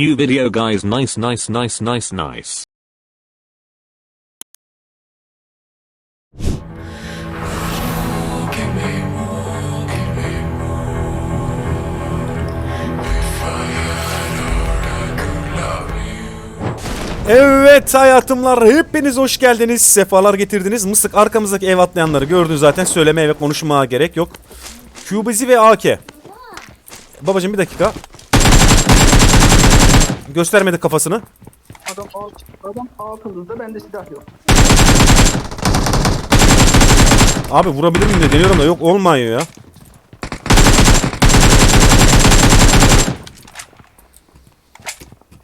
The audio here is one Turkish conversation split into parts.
New video guys nice nice nice nice nice. Evet hayatımlar hepiniz hoş geldiniz. Sefalar getirdiniz. Mısık arkamızdaki ev atlayanları gördün zaten. Söylemeye ve konuşmaya gerek yok. QBZ ve AK. Babacım bir dakika. Göstermedi kafasını. Adam alt, adam altımızda bende silah yok. Abi vurabilir miyim de deniyorum da yok olmuyor ya.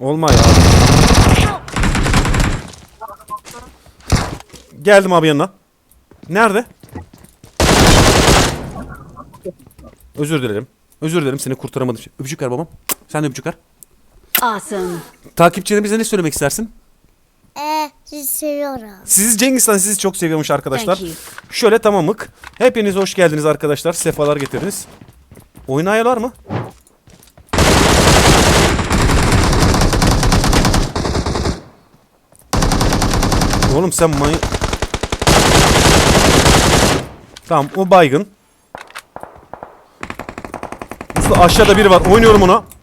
Olmuyor abi. Geldim abi yanına. Nerede? Özür dilerim. Özür dilerim seni kurtaramadım. Öpücük ver babam. Sen de öpücük ver. Awesome. Takipçilerimize ne söylemek istersin? Ee, sizi seviyorum. Sizi Cengiz Han sizi çok seviyormuş arkadaşlar. Thank you. Şöyle tamamık. Hepiniz hoş geldiniz arkadaşlar. Sefalar getirdiniz. Oynayalar mı? Oğlum sen may... Tamam o baygın. Aşağıda biri var. Oynuyorum ona.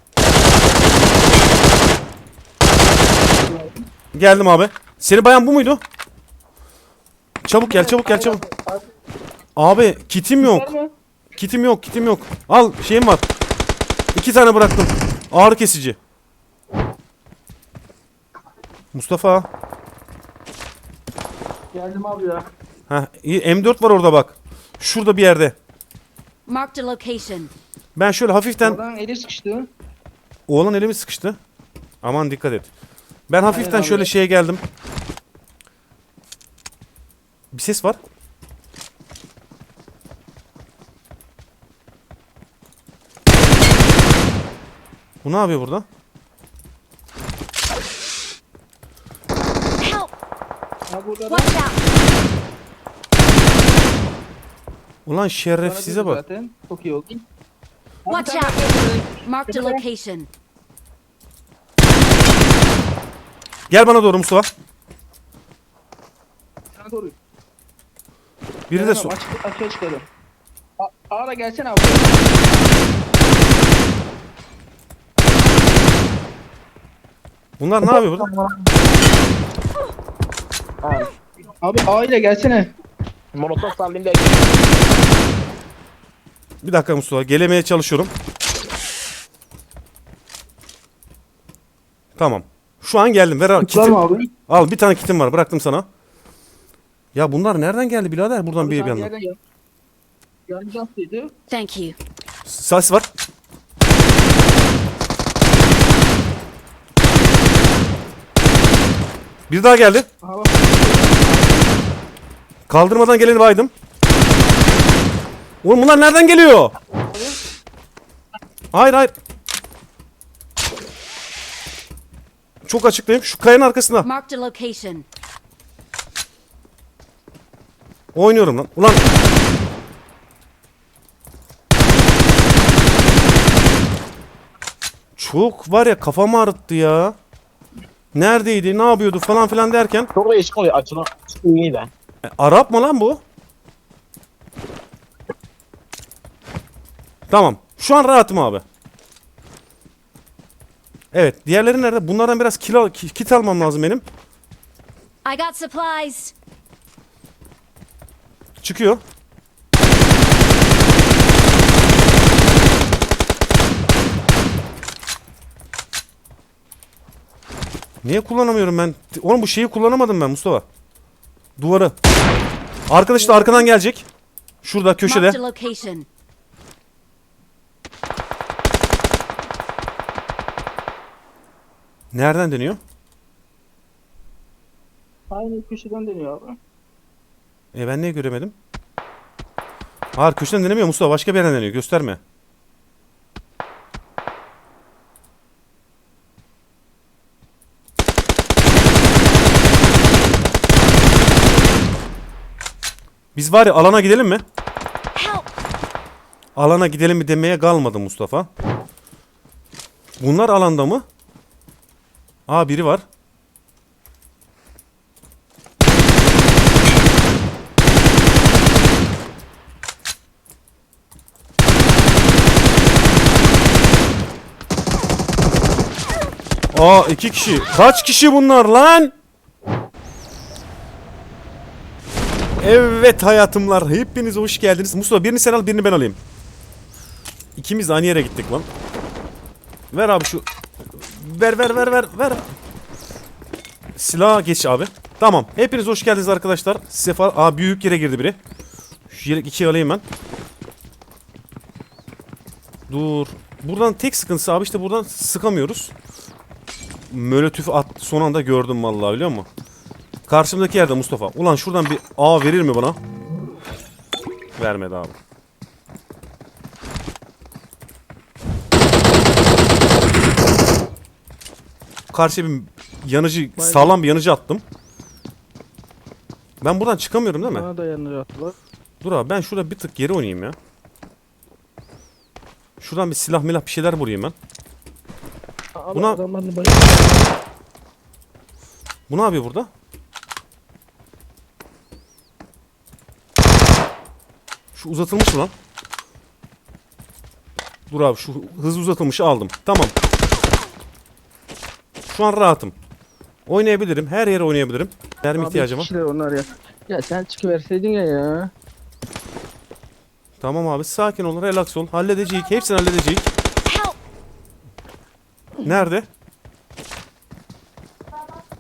Geldim abi. Seni bayan bu muydu? Çabuk gel çabuk gel çabuk. Abi kitim yok. Var mı? Kitim yok kitim yok. Al şeyim var. İki tane bıraktım. Ağrı kesici. Mustafa. Geldim abi ya. Ha iyi M4 var orada bak. Şurada bir yerde. Marked a location. Ben şöyle hafiften Oradan eli sıkıştı. Oğlan elimi sıkıştı. Aman dikkat et. Ben hafiften şöyle şeye geldim. Bir ses var. Bu ne yapıyor burada? Ha da! Ulan şeref size bak. Zaten. Çok iyi oldu. Watch out! Marked a location. Gel bana doğru Mustafa. Sana doğru. Biri de Tamam, so açık, açığa çıkalım. A- Ağla gelsene abi. Bunlar ne yapıyor burada? Abi A ile gelsene. Molotof sallayayım da Bir dakika Mustafa. Gelemeye çalışıyorum. Tamam. Şu an geldim. Ver al. Var Kitim. abi? Al bir tane kitim var. Bıraktım sana. Ya bunlar nereden geldi birader? Buradan bir yandan. Thank you. Ses var. Bir daha geldi. Kaldırmadan geleni baydım. Oğlum bunlar nereden geliyor? Hayır hayır. Çok açıklayayım. Şu kayanın arkasında. Marked a location. Oynuyorum lan. Ulan. Çok var ya kafamı ağrıttı ya. Neredeydi, ne yapıyordu falan filan derken. çok değişik oluyor açılan. İyi de. E, Arap mı lan bu? Tamam. Şu an rahatım abi. Evet. Diğerleri nerede? Bunlardan biraz kilo, ki- kit almam lazım benim. I got supplies. Çıkıyor. Niye kullanamıyorum ben? Oğlum bu şeyi kullanamadım ben Mustafa. Duvarı. Arkadaş da arkadan gelecek. Şurada köşede. Marked a location. Nereden dönüyor? Aynı köşeden dönüyor abi. E ben niye göremedim? Hayır köşeden denemiyor Mustafa. Başka bir yerden deniyor. Gösterme. Biz var ya alana gidelim mi? Alana gidelim mi demeye kalmadı Mustafa. Bunlar alanda mı? Aa biri var. Aa iki kişi. Kaç kişi bunlar lan? Evet hayatımlar. Hepiniz hoş geldiniz. Mustafa birini sen al birini ben alayım. İkimiz de aynı yere gittik lan. Ver abi şu. Ver ver ver ver ver. Silah geç abi. Tamam. Hepiniz hoş geldiniz arkadaşlar. Sefa Aa büyük yere girdi biri. Şu yere iki alayım ben. Dur. Buradan tek sıkıntısı abi işte buradan sıkamıyoruz. Mölötüf at son anda gördüm vallahi biliyor musun? Karşımdaki yerde Mustafa. Ulan şuradan bir A verir mi bana? Vermedi abi. Karşıya bir yanıcı, sağlam bir yanıcı attım. Ben buradan çıkamıyorum değil mi? Bana da yanına attılar. Dur abi ben şurada bir tık geri oynayayım ya. Şuradan bir silah milah bir şeyler vurayım ben. Abi Buna- adamların bayı- Bu ne yapıyor burada? Şu uzatılmış mı lan? Dur abi şu hız uzatılmışı aldım. Tamam. Şu an rahatım. Oynayabilirim. Her yere oynayabilirim. Mermi Abi ihtiyacım var. kişiler onlar ya. Ya sen çıkıverseydin ya ya. Tamam abi sakin ol, relax ol. Halledeceğiz. Hepsini halledeceğiz. Nerede?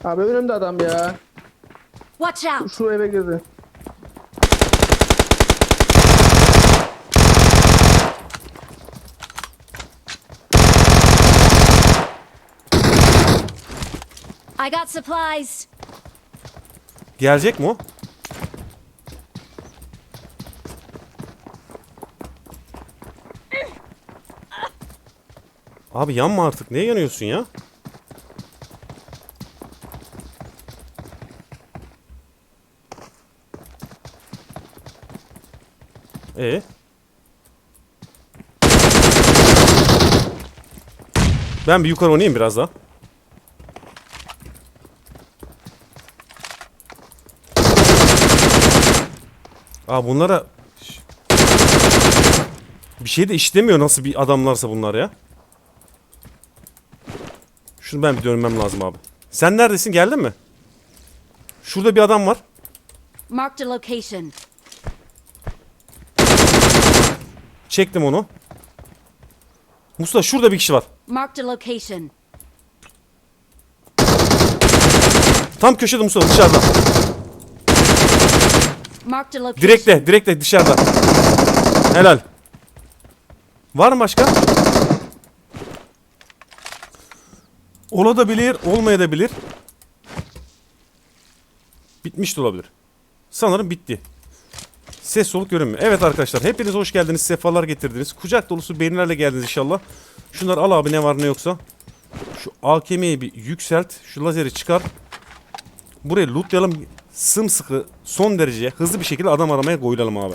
Abi önümde adam ya. Watch out! Şu eve girdi. I got supplies. Gelecek mi o? Abi yanma artık. Niye yanıyorsun ya? E Ben bir yukarı oynayayım biraz daha. Aa bunlara bir şey de işlemiyor nasıl bir adamlarsa bunlar ya. Şunu ben bir dönmem lazım abi. Sen neredesin? Geldin mi? Şurada bir adam var. Marked a location. Çektim onu. Mustafa şurada bir kişi var. Marked a location. Tam köşede Mustafa dışarıda. Direkte, direkte dışarıda. Helal. Var mı başka? Olabilir, olmayabilir. Bitmiş de olabilir. Sanırım bitti. Ses soluk görünmüyor. Evet arkadaşlar hepiniz hoş geldiniz. Sefalar getirdiniz. Kucak dolusu beğenilerle geldiniz inşallah. Şunları al abi ne var ne yoksa. Şu AKM'yi bir yükselt. Şu lazeri çıkar. Burayı lootlayalım. Sımsıkı son derece hızlı bir şekilde adam aramaya koyulalım abi.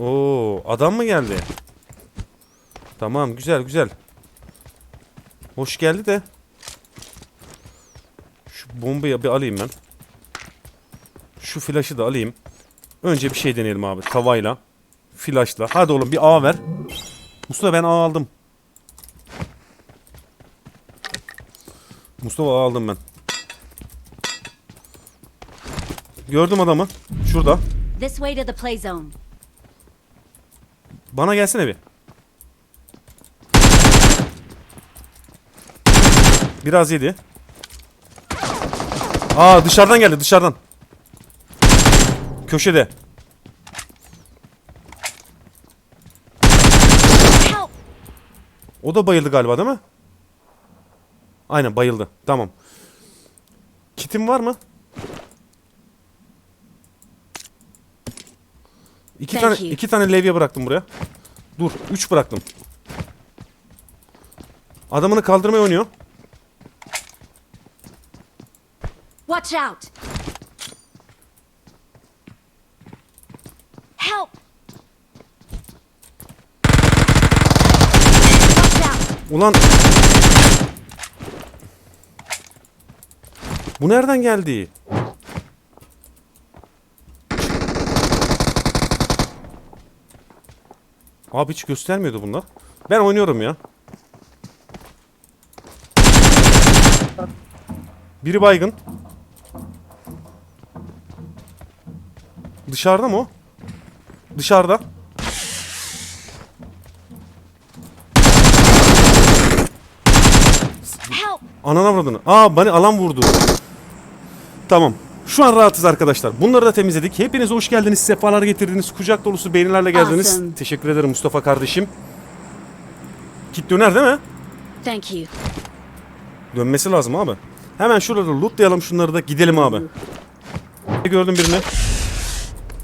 Oo, adam mı geldi? Tamam güzel güzel. Hoş geldi de. Şu bombayı bir alayım ben. Şu flaşı da alayım. Önce bir şey deneyelim abi tavayla. Flaşla. Hadi oğlum bir A ver. Mustafa ben A aldım. Mustafa A aldım ben. Gördüm adamı. Şurada. This way to the play zone. Bana gelsene bir. Biraz yedi. Aa dışarıdan geldi dışarıdan. Köşede. O da bayıldı galiba değil mi? Aynen bayıldı. Tamam. Kitim var mı? İki tane iki tane levye bıraktım buraya. Dur, üç bıraktım. Adamını kaldırmaya oynuyor. Watch out! Help! Ulan Bu nereden geldi? Abi hiç göstermiyordu bunlar. Ben oynuyorum ya. Biri baygın. Dışarıda mı o? Dışarıda. Anana vurdun. Aa bana alan vurdu. Tamam. Şu an rahatız arkadaşlar. Bunları da temizledik. Hepiniz hoş geldiniz. Sefalar getirdiniz. Kucak dolusu beğenilerle geldiniz. Awesome. Teşekkür ederim Mustafa kardeşim. Kit döner değil mi? Thank you. Dönmesi lazım abi. Hemen şurada lootlayalım şunları da gidelim abi. Gördüm birini.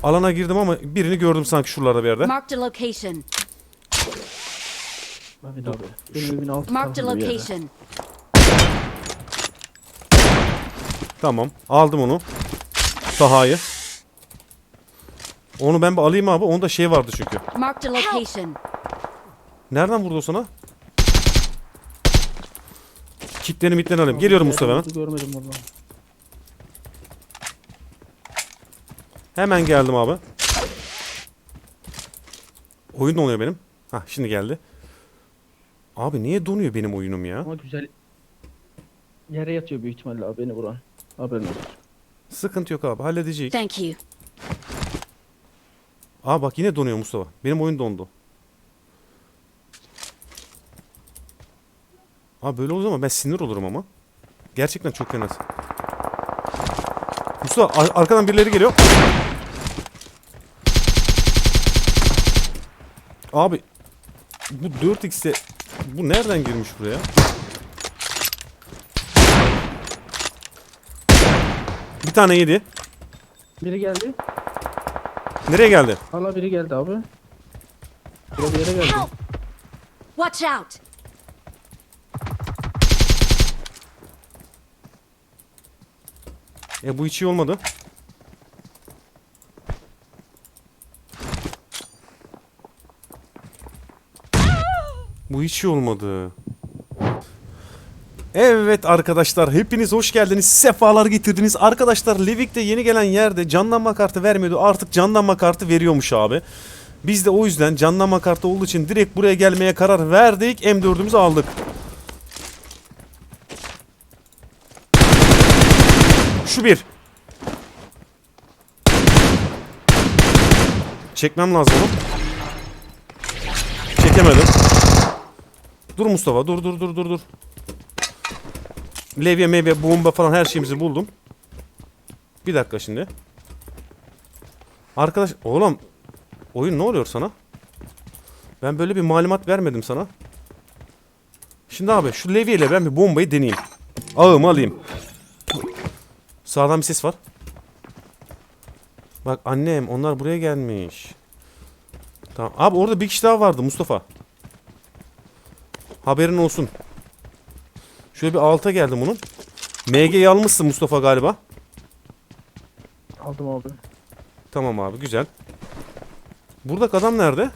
Alana girdim ama birini gördüm sanki şuralarda bir yerde. Marked a location. Mehmet abi. Benim evin altı Marked a tarafında bir yerde. location. Tamam. Aldım onu. Sahayı. Onu ben bir alayım abi. Onda şey vardı çünkü. Marked a location. Nereden vurdu o sana? Kitlerini mitlerini alayım. Geliyorum Mustafa hemen. Görmedim. Hemen geldim abi. Oyun donuyor benim. Hah şimdi geldi. Abi niye donuyor benim oyunum ya? Ama güzel yere yatıyor büyük ihtimalle abi beni vuran. Haberin olsun. Sıkıntı yok abi halledeceğiz. Thank you. Aa bak yine donuyor Mustafa. Benim oyun dondu. Abi böyle olur ama ben sinir olurum ama. Gerçekten çok fena. Mustafa ar- arkadan birileri geliyor. Abi bu 4x'te bu nereden girmiş buraya? Bir tane yedi. Biri geldi. Nereye geldi? Hala biri geldi abi. Burada bir yere geldi. Help! Watch out! E bu hiç iyi olmadı. Bu hiç iyi olmadı. Evet arkadaşlar hepiniz hoş geldiniz. Sefalar getirdiniz. Arkadaşlar Levik'te yeni gelen yerde canlanma kartı vermiyordu. Artık canlanma kartı veriyormuş abi. Biz de o yüzden canlanma kartı olduğu için direkt buraya gelmeye karar verdik. M4'ümüzü aldık. Şu bir. Çekmem lazım onu. Çekemedim. Dur Mustafa dur dur dur dur dur. Levye meyve bomba falan her şeyimizi buldum. Bir dakika şimdi. Arkadaş oğlum oyun ne oluyor sana? Ben böyle bir malumat vermedim sana. Şimdi abi şu levyeyle ben bir bombayı deneyeyim. Ağımı alayım. Sağdan bir ses var. Bak annem onlar buraya gelmiş. Tamam. Abi orada bir kişi daha vardı Mustafa. Haberin olsun. Şöyle bir alta geldim bunun. MG'yi almışsın Mustafa galiba. Aldım abi. Tamam abi güzel. Buradaki adam nerede?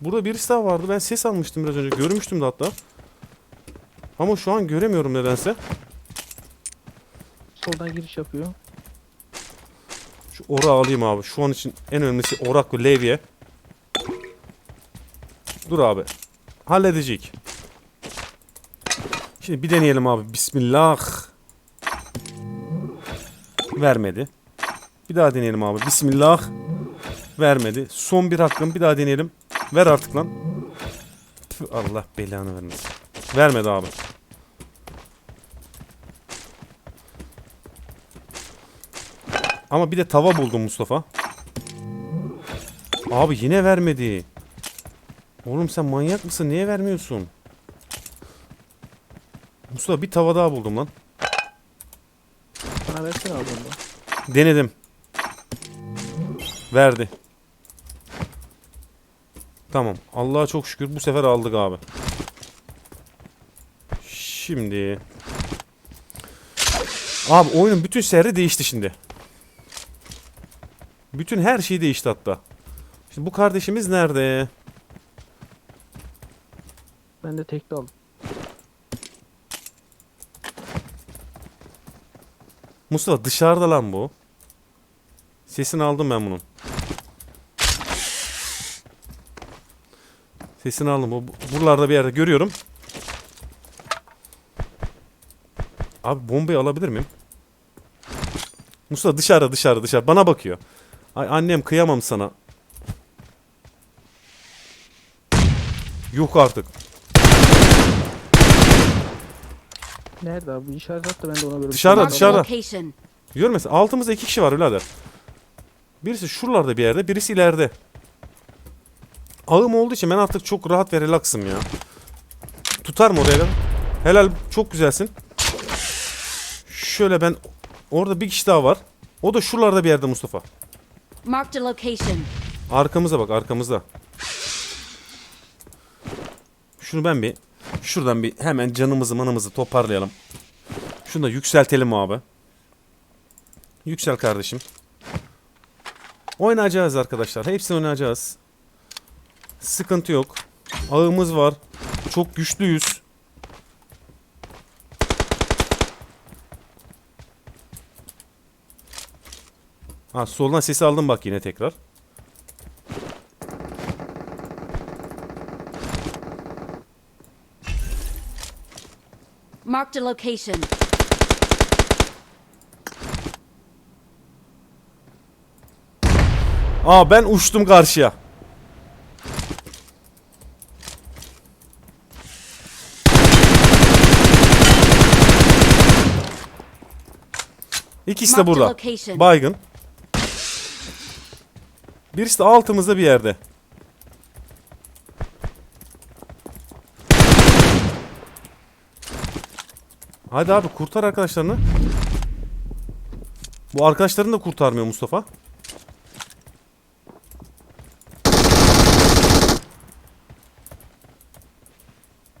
Burada birisi daha vardı. Ben ses almıştım biraz önce. Görmüştüm de hatta. Ama şu an göremiyorum nedense. Soldan giriş yapıyor. Şu ora alayım abi. Şu an için en önemlisi orak ve levye. Dur abi. Halledecek. Şimdi bir deneyelim abi. Bismillah. Vermedi. Bir daha deneyelim abi. Bismillah. Vermedi. Son bir hakkım. Bir daha deneyelim. Ver artık lan. Allah belanı vermesin. Vermedi abi. Ama bir de tava buldum Mustafa. Abi yine vermedi. Oğlum sen manyak mısın? Niye vermiyorsun? Mustafa bir tava daha buldum lan. Bana versene abi onu. Denedim. Verdi. Tamam. Allah'a çok şükür bu sefer aldık abi. Şimdi. Abi oyunun bütün seyri değişti şimdi. Bütün her şey değişti hatta. Şimdi bu kardeşimiz nerede? Ben de tekli aldım. Mustafa dışarıda lan bu. Sesini aldım ben bunun. Sesini aldım. Bu buralarda bir yerde görüyorum. Abi bombayı alabilir miyim? Mustafa dışarı dışarı dışarı. Bana bakıyor. Ay annem kıyamam sana. Yok artık. Nerede abi? Bir işaret at da ben de ona göre. Dışarıda, şey dışarıda. location. Görmesin. Altımızda iki kişi var birader. Birisi şuralarda bir yerde, birisi ileride. Ağım olduğu için ben artık çok rahat ve relaxım ya. Tutar mı oraya? lan? Helal, çok güzelsin. Şöyle ben... Orada bir kişi daha var. O da şuralarda bir yerde Mustafa. Marked location. Arkamıza bak, arkamızda. Şunu ben bir... Şuradan bir hemen canımızı manımızı toparlayalım. Şunu da yükseltelim abi. Yüksel kardeşim. Oynayacağız arkadaşlar. Hepsini oynayacağız. Sıkıntı yok. Ağımız var. Çok güçlüyüz. Ha soldan sesi aldım bak yine tekrar. Marked a location. Aa ben uçtum karşıya. İkisi de burada. Baygın. Birisi de altımızda bir yerde. Hadi abi kurtar arkadaşlarını. Bu arkadaşlarını da kurtarmıyor Mustafa.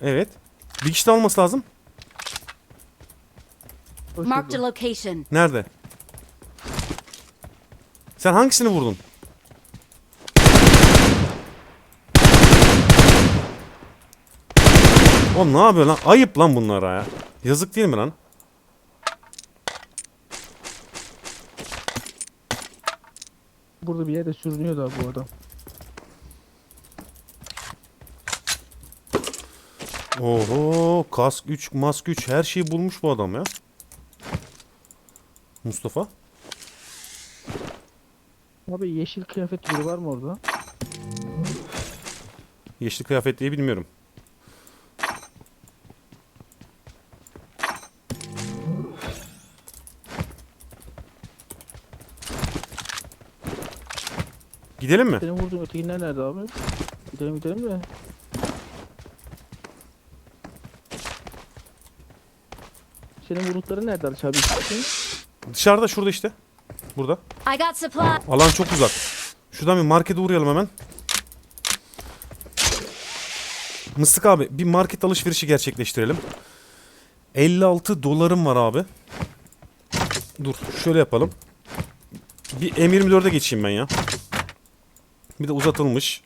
Evet. Bir kişi de olması lazım. A bulduk. location. Nerede? Sen hangisini vurdun? Oğlum ne yapıyor lan? Ayıp lan bunlara ya. Yazık değil mi lan? Burada bir yerde sürünüyordu abi bu adam. Oho kask 3 mask 3 her şeyi bulmuş bu adam ya. Mustafa. Abi yeşil kıyafet biri var mı orada? Yeşil kıyafet diye bilmiyorum. Gidelim mi? Senin vurduğun ötekiler nerede abi? Gidelim gidelim de. Senin vurdukların nerede abi? Dışarıda şurada işte. Burada. I got supply. Alan çok uzak. Şuradan bir markete uğrayalım hemen. Mıstık abi bir market alışverişi gerçekleştirelim. 56 dolarım var abi. Dur şöyle yapalım. Bir M24'e geçeyim ben ya. Bir de uzatılmış.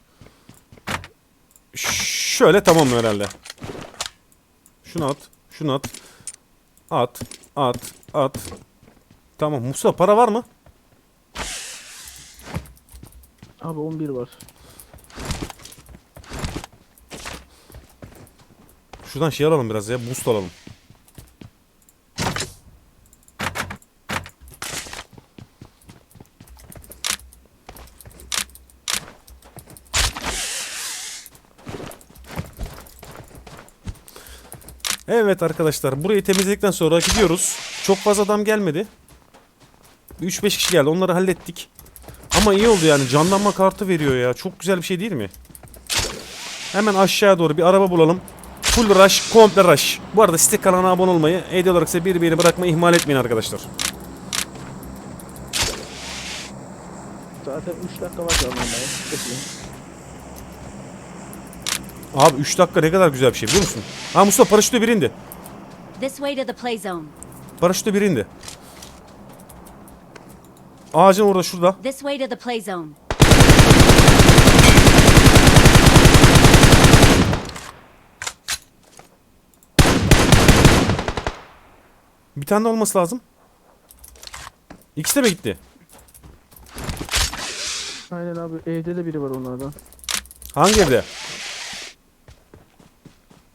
Şöyle tamam herhalde. Şunu at. Şunu at. At. At. At. Tamam. Musa para var mı? Abi 11 var. Şuradan şey alalım biraz ya. Boost alalım. Evet arkadaşlar burayı temizledikten sonra gidiyoruz. Çok fazla adam gelmedi. 3-5 kişi geldi onları hallettik. Ama iyi oldu yani canlanma kartı veriyor ya. Çok güzel bir şey değil mi? Hemen aşağıya doğru bir araba bulalım. Full rush, komple rush. Bu arada site kanalına abone olmayı, hediye olarak ise bir bırakmayı ihmal etmeyin arkadaşlar. Zaten 3 dakika var canlanmaya. Abi 3 dakika ne kadar güzel bir şey biliyor musun? Ha Mustafa paraşütle bir indi. This way to the play zone. Paraşütle bir indi. Ağacın orada şurada. This way to the play zone. Bir tane de olması lazım. İkisi de mi gitti? Aynen abi evde de biri var onlardan. Hangi evde?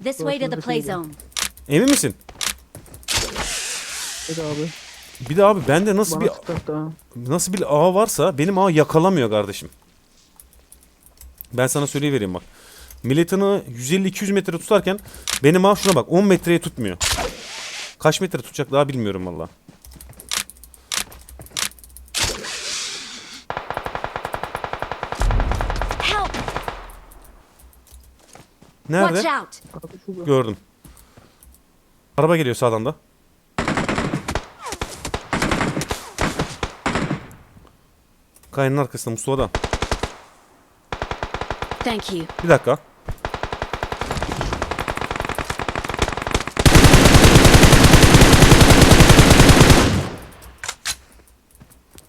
This way to the play Burası zone. Emin misin? Hadi abi. Bir de abi bende nasıl Bana bir daha. nasıl bir ağ varsa benim ağ yakalamıyor kardeşim. Ben sana söyleyivereyim bak. Milletin'i 150-200 metre tutarken benim ağ şuna bak 10 metreye tutmuyor. Kaç metre tutacak daha bilmiyorum valla. Help! Nerede? Watch out! Abi şurada. Gördüm. Araba geliyor sağdan da. Kayanın arkasında Mustafa'da. Thank you. Bir dakika.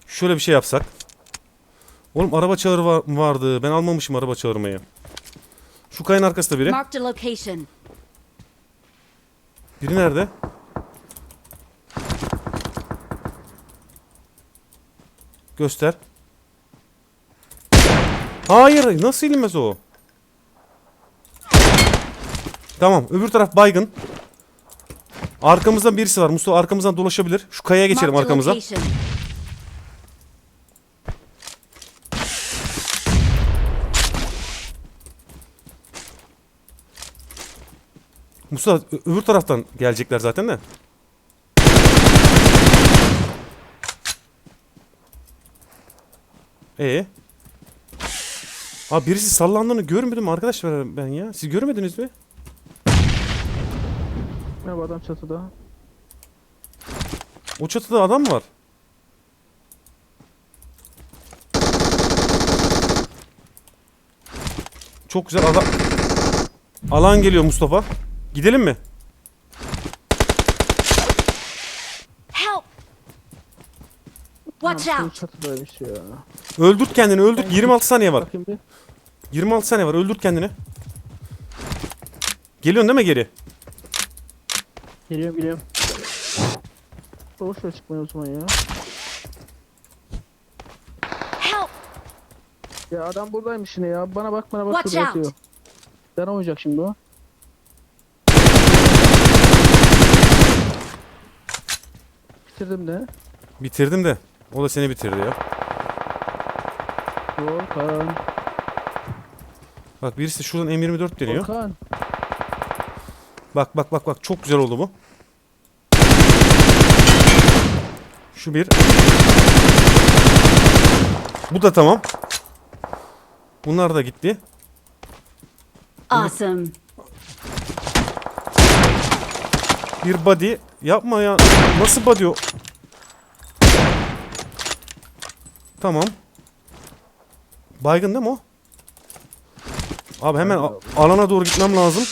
Şöyle bir şey yapsak. Oğlum araba çağrı var- vardı. Ben almamışım araba çağırmayı. Şu kayanın arkasında biri. Marked a location. Biri nerede? Göster. Hayır, nasıl inmez o? Tamam, öbür taraf baygın. Arkamızdan birisi var. Mustafa arkamızdan dolaşabilir. Şu kayaya geçelim arkamıza. Ö- öbür taraftan gelecekler zaten de. Ee? Abi birisi sallandığını görmedim arkadaşlar ben ya. Siz görmediniz mi? Merhaba adam çatıda. O çatıda adam var? Çok güzel alan. Alan geliyor Mustafa. Gidelim mi? Help! Watch out! Çatıdaymış ya. Öldürt kendini öldürt. 26 saniye var. Bakayım bir. 26 saniye var. Öldürt kendini. Geliyorsun değil mi geri? Geliyorum geliyorum. Boş ver çıkmayı o zaman ya. Help! Ya adam buradaymış yine ya. Bana bak bana bak Watch şurada out. yatıyor. Ben oynayacak şimdi o. Bitirdim de. Bitirdim de. O da seni bitirdi ya. Volkan. Bak birisi şuradan M24 deniyor. Volkan. Bak bak bak bak çok güzel oldu bu. Şu bir. Bu da tamam. Bunlar da gitti. Awesome. Bir body. Yapma ya. Nasıl body o? Tamam. Baygın değil mi o? Abi hemen alana doğru gitmem lazım.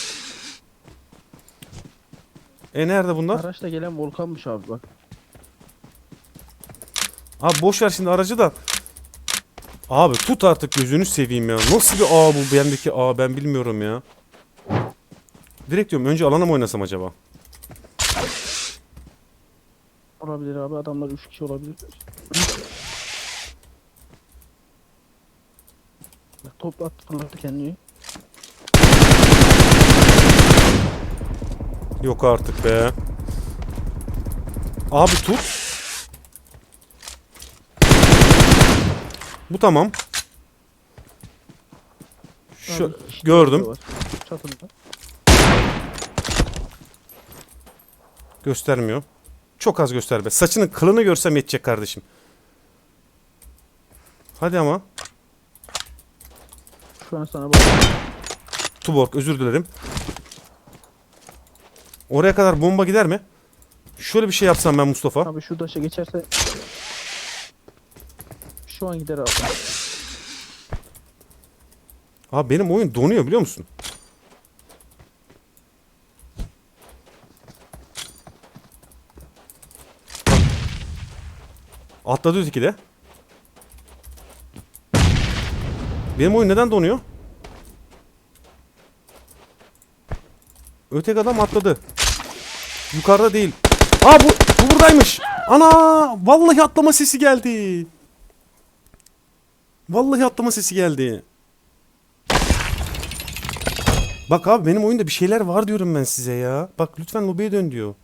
E nerede bunlar? Araçla gelen Volkan'mış abi bak. Abi boş ver şimdi aracı da. Abi tut artık gözünü seveyim ya. Nasıl bir ağ bu bendeki ağ ben bilmiyorum ya. Direkt diyorum önce alana mı oynasam acaba? Olabilir abi adamlar 3 kişi olabilir. Top attı fırlattı kendini. Yok artık be. Abi tut. Bu tamam. Şu Abi, gördüm. Çatında. Göstermiyor. Çok az göster be. Saçının kılını görsem yetecek kardeşim. Hadi ama. Şu an sana bak. Tuborg özür dilerim. Oraya kadar bomba gider mi? Şöyle bir şey yapsam ben Mustafa. Abi şu daşa geçerse şu an gider abi. Abi benim oyun donuyor biliyor musun? Atladı öteki de. Benim oyun neden donuyor? Öteki adam atladı. Yukarıda değil. Aa bu, bu buradaymış. Ana vallahi atlama sesi geldi. Vallahi atlama sesi geldi. Bak abi benim oyunda bir şeyler var diyorum ben size ya. Bak lütfen lobiye dön diyor.